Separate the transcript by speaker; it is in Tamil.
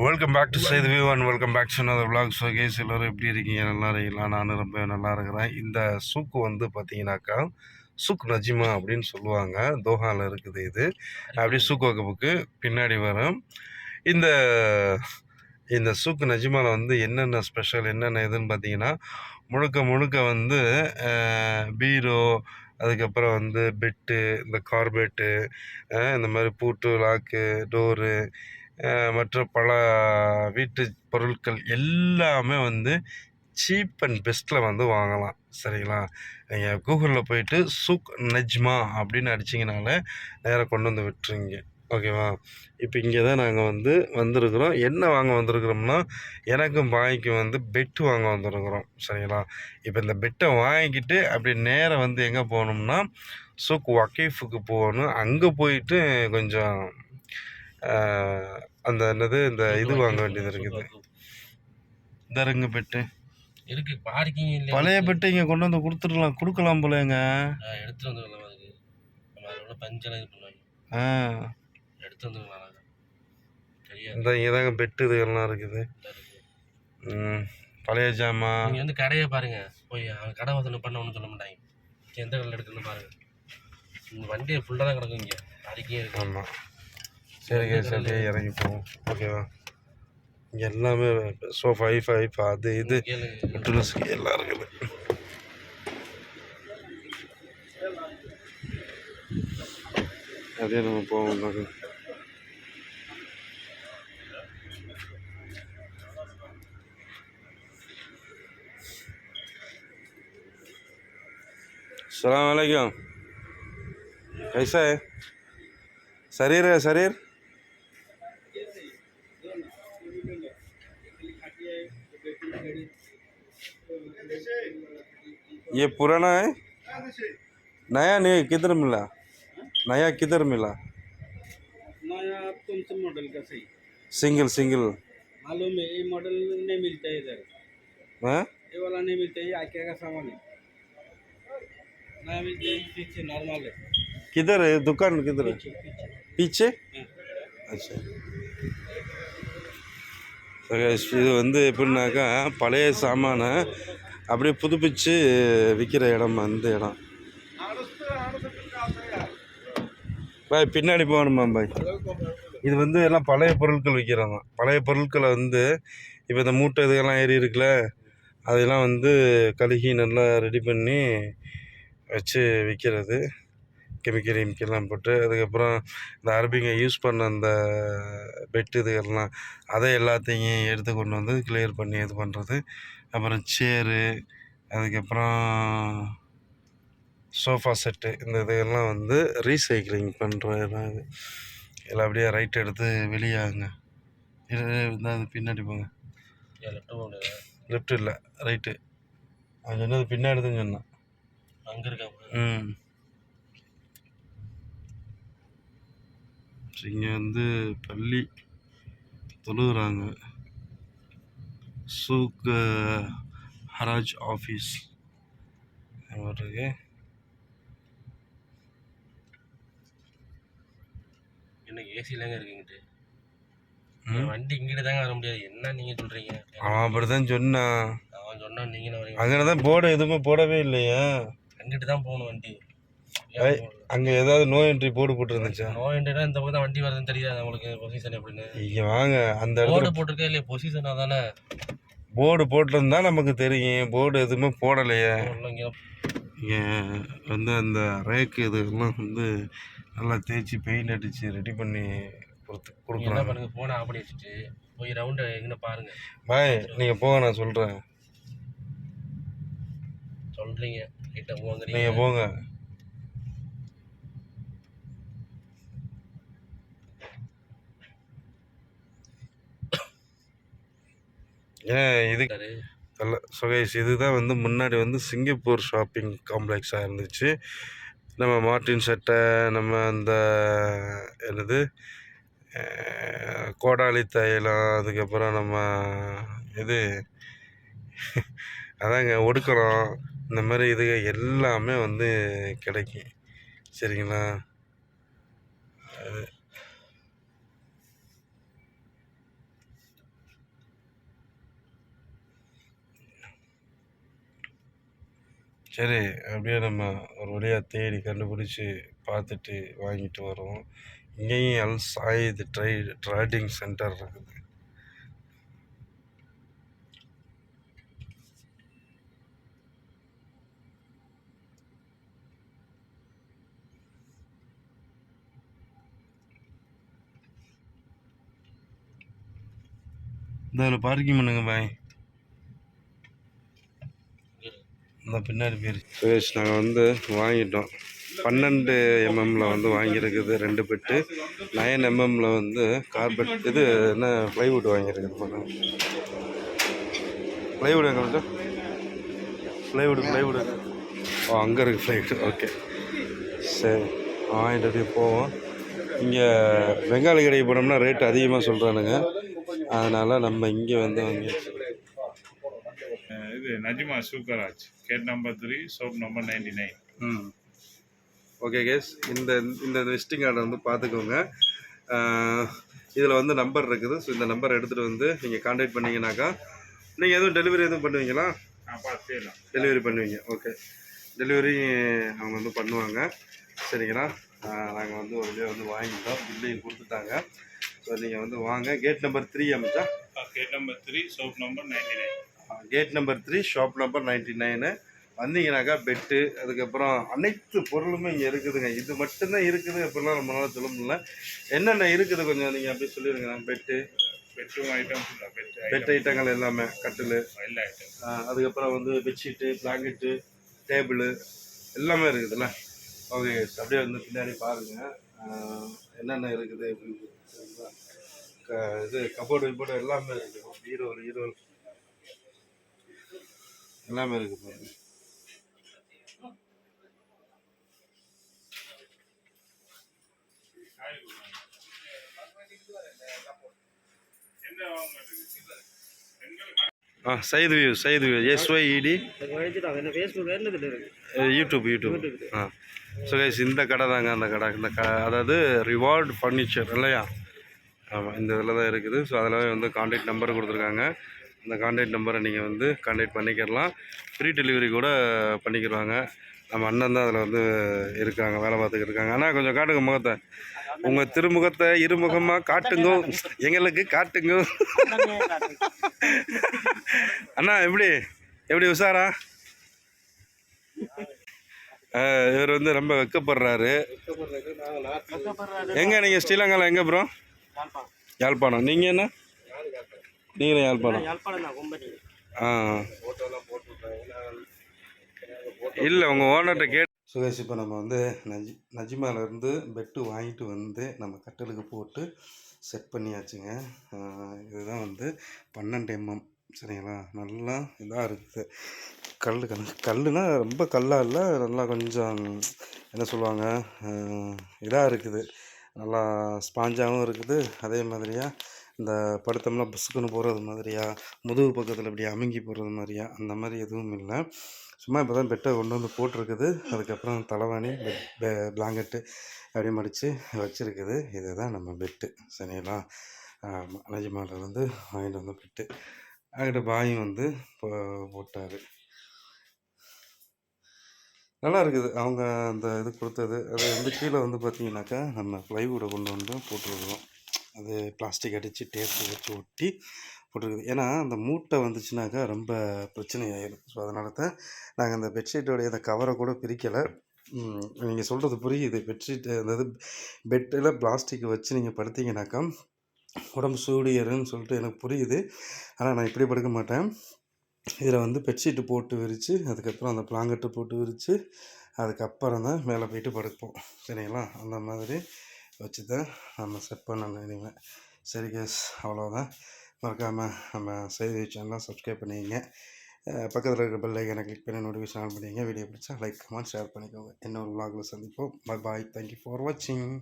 Speaker 1: welcome back to Saidhu view and welcome back to another vlog so guys எல்லோரும் எப்படி இருக்கீங்க நல்லா இருக்கீங்களா நான் ரொம்ப நல்லா இருக்கிறேன் இந்த சூக்கு வந்து பார்த்தீங்கன்னாக்கா சுக் நஜிமா அப்படின்னு சொல்லுவாங்க தோஹாவில் இருக்குது இது அப்படி சூக் வகுப்புக்கு பின்னாடி வரும் இந்த இந்த சுக்கு நஜிமாவில் வந்து என்னென்ன ஸ்பெஷல் என்னென்ன இதுன்னு பார்த்தீங்கன்னா முழுக்க முழுக்க வந்து பீரோ அதுக்கப்புறம் வந்து பெட்டு இந்த கார்பெட்டு இந்த மாதிரி பூட்டு லாக்கு டோரு மற்ற பல வீட்டு பொருட்கள் எல்லாமே வந்து சீப் அண்ட் பெஸ்ட்டில் வந்து வாங்கலாம் சரிங்களா நீங்கள் கூகுளில் போயிட்டு சுக் நஜ்மா அப்படின்னு அடிச்சிங்கனால நேராக கொண்டு வந்து விட்டுருங்க ஓகேவா இப்போ இங்கே தான் நாங்கள் வந்து வந்திருக்கிறோம் என்ன வாங்க வந்திருக்கிறோம்னா எனக்கும் பாய்க்கும் வந்து பெட்டு வாங்க வந்திருக்கிறோம் சரிங்களா இப்போ இந்த பெட்டை வாங்கிக்கிட்டு அப்படி நேராக வந்து எங்கே போகணும்னா சுக் வக்கீஃபுக்கு போகணும் அங்கே போயிட்டு கொஞ்சம் அந்த என்னது இந்த இது வாங்க வேண்டியது இருக்குது இந்த தருங்க பெட்டு இருக்கு பார்க்கிங் பழைய பெட்டு இங்கே கொண்டு வந்து கொடுத்துடலாம் கொடுக்கலாம் போலங்க
Speaker 2: எடுத்து வந்துடலாம் அதுக்கு நம்ம அதோட பஞ்செல்லாம் இது
Speaker 1: பண்ணுவாங்க ஆ
Speaker 2: எடுத்து வந்துடலாம்
Speaker 1: இந்த இங்கே தாங்க பெட்டு இதுகள்லாம் இருக்குது பழைய ஜாமான்
Speaker 2: நீங்கள் வந்து கடையை பாருங்க போய் அவன் கடை வசதி பண்ண ஒன்றும் சொல்ல மாட்டாங்க எந்த கடையில் எடுக்கணும்னு பாருங்கள் இந்த வண்டியை ஃபுல்லாக தான் கிடக்கும் இங்கே அதுக்கே இருக்கு ஆமாம்
Speaker 1: சரி அப்படியே இறங்கி போவோம் ஓகேவா இங்கே எல்லாமே சோஃபா ஐஃபா ஐஃபா அது இது ட்ரில்ஸ் எல்லாம் இருக்குது அதே நம்ம போவோம் நாங்கள் வலைக்கம் கைசா कैसा சரீர் ये पुराना है नया नहीं किधर मिला नया किधर मिला
Speaker 2: नया कौन सा मॉडल का सही
Speaker 1: सिंगल सिंगल
Speaker 2: मालूम है ये मॉडल नहीं मिलता है इधर हाँ ये वाला नहीं मिलता है आइकिया का सामान है नया मिलता है पीछे नॉर्मल है
Speaker 1: किधर है दुकान किधर है पीछे अच्छा तो गैस वंदे ये இது का எப்படின்னாக்கா सामान है அப்படியே புதுப்பிச்சு விற்கிற இடம் அந்த இடம் பாய் பின்னாடி போகணுமா பாய் இது வந்து எல்லாம் பழைய பொருட்கள் விற்கிறாங்க பழைய பொருட்களை வந்து இப்போ இந்த மூட்டை இதுகெல்லாம் ஏறி இருக்குல்ல அதெல்லாம் வந்து கழுகி நல்லா ரெடி பண்ணி வச்சு விற்கிறது கெமிக்கல் இமிக்கெல்லாம் போட்டு அதுக்கப்புறம் இந்த அரபிங்க யூஸ் பண்ண அந்த பெட்டு இதுகள்லாம் அதை எல்லாத்தையும் எடுத்து கொண்டு வந்து கிளியர் பண்ணி இது பண்ணுறது அப்புறம் சேரு அதுக்கப்புறம் சோஃபா செட்டு இந்த இதுகள்லாம் வந்து ரீசைக்கிளிங் பண்ணுறது எல்லாம் அப்படியே ரைட் எடுத்து வெளியாகுங்க இருந்தால் பின்னாடி போங்க லெஃப்ட் இல்லை ரைட்டு அது சொன்னது பின்னாடி சொன்னேன் அங்கே இருக்கா ம் இங்கே வந்து பள்ளி தொழுகிறாங்க சூக் ஹராஜ் ஆஃபீஸ் இருக்கு
Speaker 2: என்ன ஏசிலாங்க இருக்குங்கிட்டு வண்டி இங்கிட்டு தாங்க வர முடியாது என்ன நீங்கள் சொல்கிறீங்க
Speaker 1: அவன் அப்படி தான் சொன்னான் அவன் சொன்னான் வரீங்க அங்கே தான் போட எதுவுமே போடவே இல்லையா
Speaker 2: அங்கிட்டு தான் போகணும் வண்டி
Speaker 1: அங்கே ஏதாவது நோ என்ட்ரி போர்டு போட்டுருந்துச்சா
Speaker 2: நோ என்ட்ரினா இந்த பக்கம் வண்டி வருதுன்னு தெரியாது உங்களுக்கு பொசிஷன் எப்படின்னு இங்கே வாங்க அந்த போர்டு போட்டிருக்கே இல்லையா பொசிஷனாக தானே
Speaker 1: போர்டு போட்டிருந்தா நமக்கு தெரியும் போர்டு எதுவுமே போடலையே இங்கே வந்து அந்த ரேக்கு இதெல்லாம் வந்து நல்லா தேய்ச்சி பெயிண்ட் அடித்து ரெடி பண்ணி கொடுத்து
Speaker 2: கொடுக்குறாங்க பண்ணுங்க ஃபோனை ஆஃப் பண்ணி வச்சுட்டு போய் ரவுண்டு எங்கே பாருங்கள்
Speaker 1: பாய் நீங்கள் போங்க நான் சொல்கிறேன் சொல்கிறீங்க நீங்கள் போங்க இது நல்ல சுகேஷ் இதுதான் வந்து முன்னாடி வந்து சிங்கப்பூர் ஷாப்பிங் காம்ப்ளெக்ஸாக இருந்துச்சு நம்ம மார்டின் சட்டை நம்ம அந்த என்னது கோடாலி தைலம் அதுக்கப்புறம் நம்ம இது அதாங்க ஒடுக்கிறோம் இந்த மாதிரி இது எல்லாமே வந்து கிடைக்கும் சரிங்களா அது சரி அப்படியே நம்ம ஒரு வழியாக தேடி கண்டுபிடிச்சி பார்த்துட்டு வாங்கிட்டு வரோம் இங்கேயும் Al Sayed dry trading centre இருக்குது இந்த பார்க்கிங் பண்ணுங்க பாய் அந்த பின்னாடி பேர் சுரேஷ் நாங்கள் வந்து வாங்கிட்டோம் பன்னெண்டு எம்எம்மில் வந்து வாங்கியிருக்குது ரெண்டு பெட்டு நயன் எம்எம்மில் வந்து கார்பெட் இது என்ன ப்ளைவுட் வாங்கியிருக்குது பண்ண ப்ளைவுட் எங்கே கொஞ்சம் ப்ளைவுட் ப்ளைவுட் ஓ அங்கே இருக்குது ஃப்ளைவுட் ஓகே சரி வாங்கிட்டு அப்படியே போவோம் இங்கே வெங்காளி கடைக்கு போனோம்னா ரேட் அதிகமாக சொல்கிறானுங்க அதனால் நம்ம இங்கே வந்து வாங்கி இது நஜிமா சூக்கராஜ் gate number three shop number ninety nine hmm okay guys இந்த இந்த விசிட்டிங் கார்டை வந்து பார்த்துக்கோங்க இதில் வந்து நம்பர் இருக்குது ஸோ இந்த நம்பரை எடுத்துகிட்டு வந்து நீங்கள் காண்டாக்ட் பண்ணிங்கனாக்கா நீங்கள் எதுவும் டெலிவரி எதுவும் பண்ணுவீங்களா டெலிவரி பண்ணுவீங்க ஓகே டெலிவரி அவங்க வந்து பண்ணுவாங்க சரிங்களா நாங்கள் வந்து ஒரு டே வந்து வாங்கிட்டோம் பில்லையும் கொடுத்துட்டாங்க ஸோ நீங்கள் வந்து வாங்க கேட் நம்பர் த்ரீ அமைச்சா
Speaker 2: gate number three shop number ninety nine
Speaker 1: gate number three shop number ninety nine வந்தீங்கனாக்கா பெட்டு அதுக்கப்புறம் அனைத்து பொருளுமே இங்கே இருக்குதுங்க இது மட்டும்தான் இருக்குது அப்படிலாம் நம்மளால் சொல்ல முடியல என்னென்ன இருக்குது கொஞ்சம் நீங்கள் அப்படி சொல்லிடுங்க பெட்டு
Speaker 2: பெட்ரூம் ஐட்டம்
Speaker 1: பெட் ஐட்டங்கள் எல்லாமே கட்டில் அதுக்கப்புறம் வந்து பெட்ஷீட்டு பிளாங்கெட்டு டேபிள் எல்லாமே இருக்குதுல்ல ஓகே அப்படியே வந்து பின்னாடி பாருங்கள் என்னென்ன இருக்குது அப்படின்னு இது கபோர்டு கிபோர்டு எல்லாமே இருக்குது ஹீரோ ஹீரோ எல்லாமே இருக்கு பாருங்க ஆ சைது view சைது view S Y E D YouTube YouTube ஆ ஸோ கைஸ் இந்த கடை தாங்க அந்த கடை இந்த க அதாவது ரிவார்டு ஃபர்னிச்சர் இல்லையா ஆமாம் இந்த இதில் தான் இருக்குது ஸோ அதில் வந்து கான்டாக்ட் நம்பர் கொடுத்துருக்காங்க இந்த காண்டாக்ட் நம்பரை நீங்கள் வந்து காண்டாக்ட் பண்ணிக்கிடலாம் ஃப்ரீ டெலிவரி கூட பண்ணிக்கிடுவாங்க நம்ம அண்ணன் தான் அதில் வந்து இருக்காங்க வேலை பார்த்துக்கிட்டு இருக்காங்க ஆனால் கொஞ்சம் காட்டுங்க முகத்தை உங்கள் திருமுகத்தை இருமுகமாக காட்டுங்க எங்களுக்கு காட்டுங்க அண்ணா எப்படி எப்படி உஷாரா இவர் வந்து ரொம்ப வெக்கப்படுறாரு எங்கே நீங்கள் ஸ்ரீலங்காவில் எங்கே அப்புறம் யாழ்ப்பாணம் நீங்கள் என்ன நீங்களும் யாழ்ப்பாணம் இல்லை உங்கள் ஓனர்கிட்ட கேட்டு சுகேஷ் இப்போ நம்ம வந்து நஜி நஜிமாலேருந்து பெட்டு வாங்கிட்டு வந்து நம்ம கட்டலுக்கு போட்டு செட் பண்ணியாச்சுங்க இதுதான் வந்து பன்னெண்டு எம்எம் சரிங்களா நல்லா இதாக இருக்குது கல் கல் கல்னால் ரொம்ப கல்லாக இல்லை நல்லா கொஞ்சம் என்ன சொல்லுவாங்க இதாக இருக்குது நல்லா ஸ்பாஞ்சாகவும் இருக்குது அதே மாதிரியாக இந்த படுத்தம்லாம் பஸ்ஸுக்குன்னு போகிறது மாதிரியா முதுகு பக்கத்தில் இப்படி அமுங்கி போகிறது மாதிரியா அந்த மாதிரி எதுவும் இல்லை சும்மா இப்போ தான் பெட்டை கொண்டு வந்து போட்டிருக்குது அதுக்கப்புறம் தலைவாணி பிளாங்கெட்டு அப்படியே மடித்து வச்சுருக்குது தான் நம்ம பெட்டு சரிங்களா அனஜிமாவில் வந்து வாங்கிட்டு வந்த பெட்டு அங்கிட்ட பாயும் வந்து போ போட்டார் நல்லா இருக்குது அவங்க அந்த இது கொடுத்தது அது வந்து கீழே வந்து பார்த்தீங்கன்னாக்கா நம்ம ஃப்ளைவுட கொண்டு வந்து போட்டுருக்குறோம் அது பிளாஸ்டிக் அடித்து டேப்பு வச்சு ஒட்டி போட்டிருக்குது ஏன்னா அந்த மூட்டை வந்துச்சுனாக்கா ரொம்ப பிரச்சனை ஆகிடும் ஸோ அதனால தான் நாங்கள் அந்த பெட்ஷீட்டோடைய அந்த கவரை கூட பிரிக்கலை நீங்கள் சொல்கிறது புரியுது பெட்ஷீட்டு அதாவது பெட்டில் பிளாஸ்டிக் வச்சு நீங்கள் படுத்திங்கனாக்கா உடம்பு சூடியருன்னு சொல்லிட்டு எனக்கு புரியுது ஆனால் நான் இப்படி படுக்க மாட்டேன் இதில் வந்து பெட்ஷீட்டு போட்டு விரித்து அதுக்கப்புறம் அந்த பிளாங்கெட்டு போட்டு விரித்து அதுக்கப்புறம் தான் மேலே போயிட்டு படுப்போம் சரிங்களா அந்த மாதிரி வச்சு தான் நம்ம செட் பண்ண நினைவேன் சரி கேஸ் அவ்வளோதான் மறக்காமல் நம்ம செய்தி சேனலாக சப்ஸ்கிரைப் பண்ணிக்கோங்க பக்கத்தில் இருக்கிற பெல் ஐக்கனை கிளிக் பண்ணி நோட்டிஃபிகேஷன் ஆன் பண்ணிக்கங்க வீடியோ பிடிச்சா லைக் கமெண்ட் ஷேர் பண்ணிக்கோங்க இன்னொரு விலாகில் சந்திப்போம் பாய் பாய் தேங்க்யூ ஃபார் வாட்சிங்